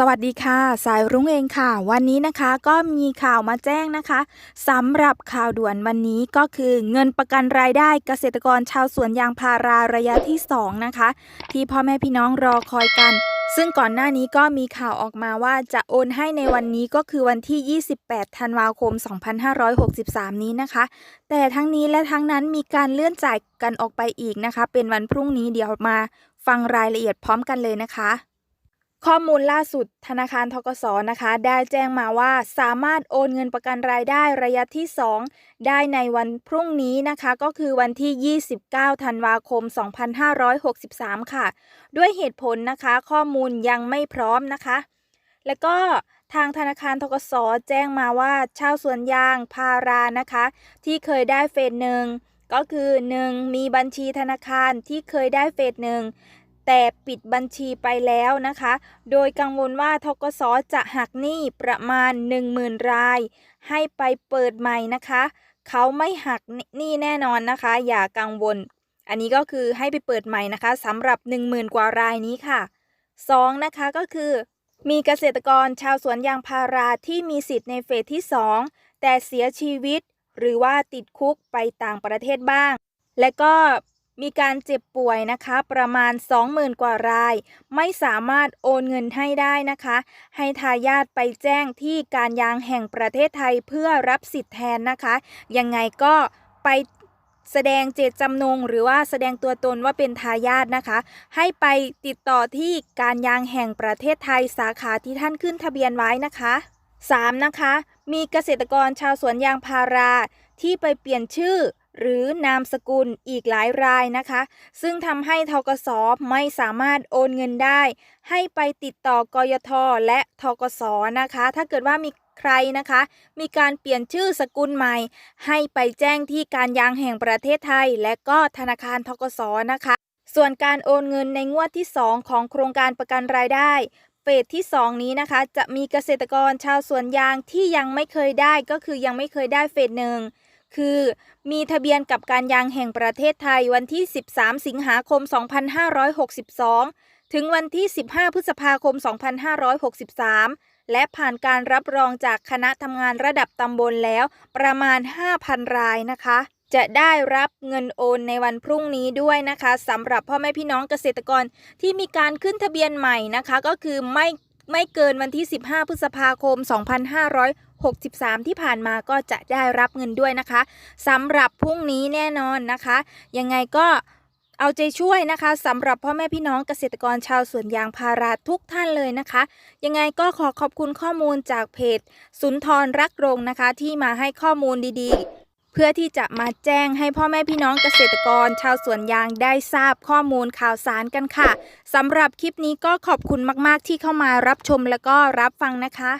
สวัสดีค่ะ สายรุ้งเองค่ะ วันนี้นะคะก็มีข่าวมาแจ้งนะคะสำหรับข่าวด่วนวันนี้ก็คือเงินประกันรายได้เกษตรกรชาวสวนยางพาราระยะที่ 2 นะคะ ที่พ่อแม่พี่น้องรอคอยกัน ซึ่งก่อนหน้านี้ก็มีข่าวออกมาว่าจะโอนให้ในวันนี้ก็คือวันที่ 28 ธันวาคม 2563 นี้นะคะ แต่ทั้งนี้และทั้งนั้นมีการเลื่อนจ่ายกันออกไปอีกนะคะ เป็นวันพรุ่งนี้เดี๋ยวมาฟังรายละเอียดพร้อมกันเลยนะคะ ข้อมูลล่าสุดธนาคารทกสนะคะ ได้แจ้งมาว่าสามารถโอนเงินประกันรายได้ระยะที่ 2 ได้ในวันพรุ่งนี้นะคะ ก็คือวันที่ 29 ธันวาคม 2563 ค่ะ ด้วยเหตุผลนะคะ ข้อมูลยังไม่พร้อมนะคะ แล้วก็ทางธนาคารทกสแจ้งมาว่าชาวสวนยางพารานะคะ ที่เคยได้เฟสหนึ่งก็คือ 1. มีบัญชีธนาคารที่เคยได้เฟสหนึ่ง แต่ปิดบัญชีไปแล้วนะคะ โดยกังวลว่าทกสจะหักหนี้ประมาณ 10,000 ราย ให้ไปเปิดใหม่นะคะ เขาไม่หักหนี้แน่นอนนะคะ อย่ากังวล อันนี้ก็คือให้ไปเปิดใหม่นะคะสำหรับ 10,000 กว่ารายนี้ค่ะ 2. นะคะก็คือ มีเกษตรกรชาวสวนยางพาราที่มีสิทธิ์ในเฟสที่ 2 แต่เสียชีวิต หรือว่าติดคุกไปต่างประเทศบ้าง และก็ มีการเจ็บป่วยนะคะ ประมาณ 20,000 กว่าราย ไม่สามารถโอนเงินให้ได้นะคะ ให้ทายาทไปแจ้งที่การยางแห่งประเทศไทยเพื่อรับสิทธิ์แทนนะคะ ยังไงก็ไปแสดงเจตจำนง หรือว่าแสดงตัวตนว่าเป็นทายาทนะคะ ให้ไปติดต่อที่การยางแห่งประเทศไทยสาขาที่ท่านขึ้นทะเบียนไว้นะคะ 3. นะคะ มีเกษตรกรชาวสวนยางพาราที่ไปเปลี่ยนชื่อ หรือนามสกุลอีกหลายรายนะคะ ซึ่งทำให้ทกสไม่สามารถโอนเงินได้ ให้ไปติดต่อกยทและทกสนะคะ ถ้าเกิดว่ามีใครนะคะ มีการเปลี่ยนชื่อสกุลใหม่ ให้ไปแจ้งที่การยางแห่งประเทศไทย และก็ธนาคารทกสนะคะ ส่วนการโอนเงินในงวดที่ 2 ของโครงการประกันรายได้เฟสที่ 2 นี้นะคะ จะมีเกษตรกรชาวสวนยางที่ยังไม่เคยได้ก็คือยังไม่เคยได้เฟสหนึ่ง คือมีทะเบียนกับการยางแห่งประเทศไทยวันที่ 13 สิงหาคม 2562 ถึงวันที่ 15 พฤษภาคม 2563 และผ่านการรับรองจากคณะทำงานระดับตำบลแล้วประมาณ 5,000 รายนะคะ จะได้รับเงินโอนในวันพรุ่งนี้ด้วยนะคะสำหรับพ่อแม่พี่น้องเกษตรกรที่มีการขึ้นทะเบียนใหม่นะคะ ก็คือไม่ไม่เกินวันที่ 15 พฤษภาคม 63 ที่ผ่านมาก็จะได้รับเงินด้วยนะคะสำหรับพรุ่งนี้แน่นอนนะคะ ยังไงก็เอาใจช่วยนะคะสำหรับพ่อแม่พี่น้องเกษตรกรชาวสวนยางพาราทุกท่านเลยนะคะ ยังไงก็ขอขอบคุณข้อมูลจากเพจ สุนทรรักรงนะคะ ที่มาให้ข้อมูลดีๆ เพื่อที่จะมาแจ้งให้พ่อแม่พี่น้องเกษตรกร ชาวสวนยางได้ทราบข้อมูลข่าวสารกันค่ะสำหรับคลิปนี้ก็ขอบคุณมากๆที่เข้ามารับชมแล้วก็รับฟังนะคะ